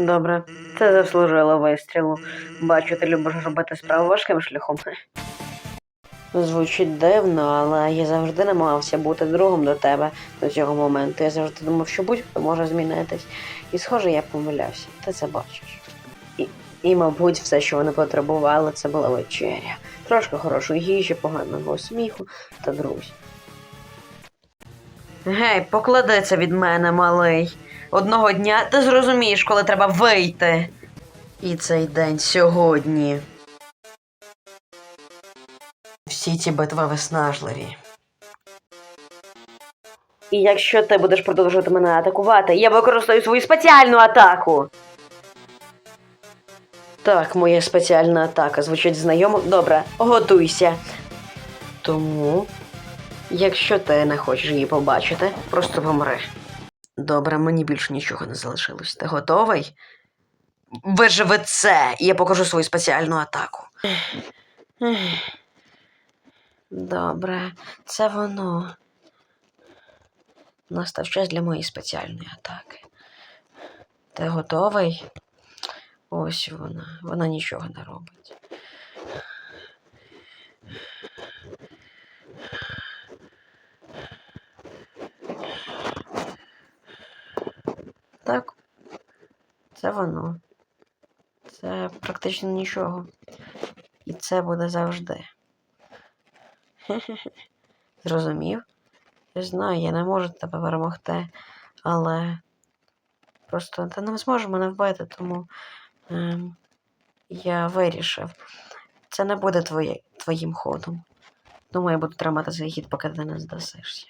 Добре, це заслужило вистрілу. Бачу, ти любиш робити справу важким шляхом. Звучить дивно, але я завжди намагався бути другом до тебе до цього моменту. Я завжди думав, що будь-хто може змінитись. І схоже, я помилявся. Ти це бачиш. І, і мабуть, все, що вони потребували, це була вечеря. Трошки хорошої їжі, поганого сміху та друзів. Гей, поклади це від мене, малий. Одного дня ти зрозумієш, коли треба вийти. І цей день сьогодні. Всі ці битви виснажливі. І якщо ти будеш продовжувати мене атакувати, я використаю свою спеціальну атаку. Так, моя спеціальна атака звучить знайомо. Добре, готуйся. Тому, якщо ти не хочеш її побачити, просто помри. Добре, мені більше нічого не залишилось. Ти готовий? Виживи це, і я покажу свою спеціальну атаку. Добре, це воно. Настав час для моєї спеціальної атаки. Ти готовий? Ось вона. Вона нічого не робить. Так, це воно. Це практично нічого. І це буде завжди. Зрозумів? Я знаю, я не можу тебе перемогти, але просто ти не зможеш мене вбити, тому ем, я вирішив. Це не буде твоє, твоїм ходом. Думаю, я буду тримати свій хід, поки ти не здасишся.